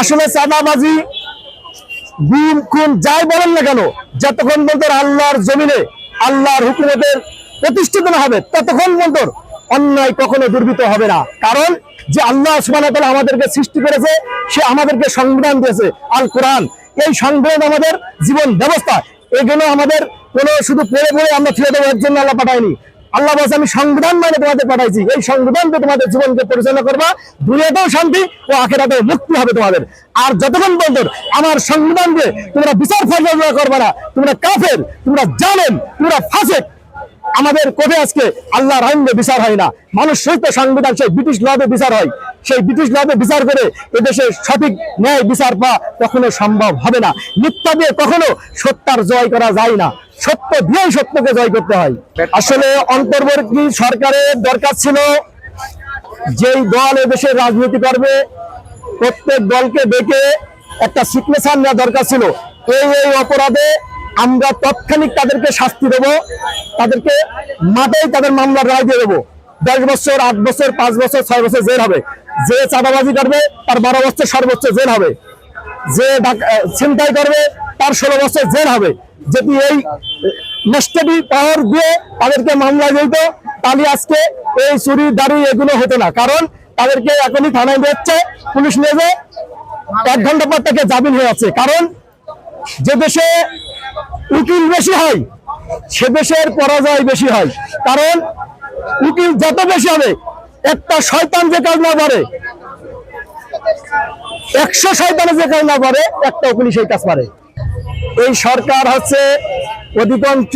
আসলে চাঁদাবাজি, গুম, খুন, যাই বলেন না কেন, যতক্ষণ পর্যন্ত আল্লাহর জমিনে, আল্লাহর হুকুমতের প্রতিষ্ঠিত না হবে, ততক্ষণ পর্যন্ত অন্যায় কখনো দুর্বৃত হবে না। কারণ যে আল্লাহ সুবহানাহু আমাদেরকে সৃষ্টি করেছে, সে আমাদেরকে সংবিধান দিয়েছে আল কোরআন এই সংবিধান আমাদের জীবন ব্যবস্থা। এগুলো আমাদের কোনো শুধু পড়ে পড়ে আমরা দেবো, এর জন্য আল্লাহ পাঠায়নি। আল্লাহ বলছে, আমি সংবিধান মানে তোমাদের পাঠাইছি। এই সংবিধানকে তোমাদের জীবনকে পরিচালনা করবা। দুনিয়াতেও শান্তি ও আখেরাতেও মুক্তি হবে তোমাদের। আর যতক্ষণ পর্যন্ত আমার সংবিধানকে তোমরা বিচার ফয়সলা করবা না, তোমরা কাফের, তোমরা জানেন তোমরা ফাঁসে আমাদের কবে আজকে আল্লাহর আইনে বিচার হয় না? মানুষ সহিত সংবিধান সেই ব্রিটিশ লবে বিচার হয়। সেই ব্রিটিশ লবে বিচার করে এদেশে সঠিক ন্যায় বিচার পাওয়া কখনো সম্ভব হবে না। মিথ্যা দিয়ে কখনো সত্যার জয় করা যায় না। সত্য দিয়েই সত্যকে জয় করতে হয়। আসলে অন্তর্বর্তী সরকারের দরকার ছিল যেই দল এদেশে রাজনীতি করবে, প্রত্যেক দলকে ডেকে একটা সিগনেচার নেওয়া দরকার ছিল। এই এই অপরাধে আমরা তৎক্ষণিক তাদেরকে শাস্তি দেবো, তাদেরকে মাঠেই তাদের মামলার রায় দিয়ে দেবো। দশ বছর, আট বছর, পাঁচ বছর, ছয় বছর জেল হবে। যে চাঁদাবাজি করবে, তার বারো বছর সর্বোচ্চ জেল হবে। যে ছিনতাই করবে, তার ষোলো বছর জেল হবে। যদি এই নেস্টেডি পাওয়ার দিয়ে তাদেরকে মামলা দিত তাহলে আজকে এই চুরি, দাড়ি এগুলো হতো না। কারণ তাদেরকে এখনই থানায় দিচ্ছে পুলিশ যে এক ঘণ্টা পর থেকে জামিন হয়ে আছে কারণ যে দেশে উকিল বেশি হয়, সে দেশের পরাজয় বেশি হয়। কারণ উকিল যত বেশি হবে একটা শয়তান যে কাজ না পারে। একশো শয়তানে যে কাজ না পারে একটা উকিল সেই কাজ পারে। এই সরকার হচ্ছে অধিকাংশ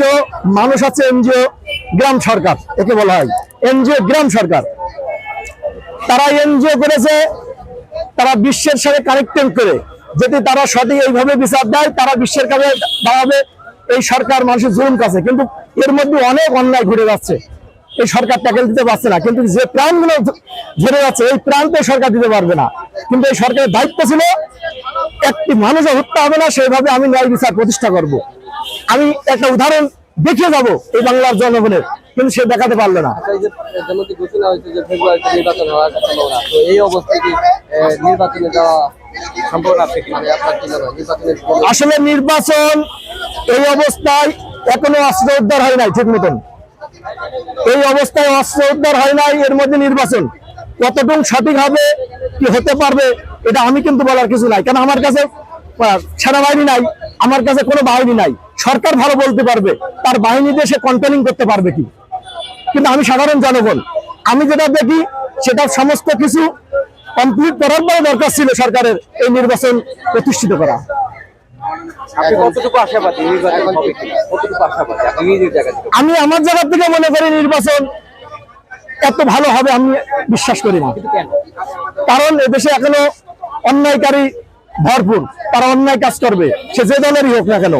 মানুষ আছে এনজিও, গ্রাম সরকার, একে বলা হয়। এনজিও, গ্রাম সরকার। তারা এনজিও করেছে, তারা বিশ্বের সাথে কানেক্টেড করে। যদি তারা সঠিক এইভাবে বিচার দেয়, তারা বিশ্বের কাছে দাঁড়াবে। এই সরকার মানুষের জুলুম কাছে। কিন্তু এর মধ্যে অনেক অন্যায় ঘুরে যাচ্ছে। এই সরকার ট্যাকেল দিতে পারছে না। কিন্তু যে প্রাণগুলো ঝরে যাচ্ছে এই প্রাণ তো সরকার দিতে পারবে না। কিন্তু এই সরকারের দায়িত্ব ছিল একটি মানুষও হত্যা হবে না সেইভাবে আমি ন্যায় বিচার প্রতিষ্ঠা করব। আমি একটা উদাহরণ দেখিয়ে যাব এই বাংলার জনগণের কিন্তু সে দেখাতে পারল না। কোনো- আসলে নির্বাচন এই অবস্থায় এখনও অস্ত্র উদ্ধার হয় নাই ঠিক মতন। এই অবস্থায় অস্ত্র উদ্ধার হয় নাই, এর মধ্যে নির্বাচন। কতটুকু সঠিক হবে, কি হতে পারবে, এটা আমি কিন্তু বলার কিছু নাই। কারণ আমার কাছে সেনাবাহিনী নাই, আমার কাছে কোনো বাহিনী নাই। সরকার ভালো বলতে পারবে, তার বাহিনী দিয়ে সে কন্ট্রোলিং করতে পারবে কি? কিন্তু আমি সাধারণ জনগণ, আমি যেটা দেখি, সেটা সমস্ত কিছু কমপ্লিট করার পরে দরকার ছিল সরকারের এই নির্বাচন প্রতিষ্ঠিত করা। আমি আমার জায়গা থেকে মনে করি নির্বাচন এত ভালো হবে আমি বিশ্বাস করি না। কারণ এদেশে এখনও অন্যায়কারী ভরপুর তারা অন্যায় কাজ করবে সে যে দলেরই হোক না কেন।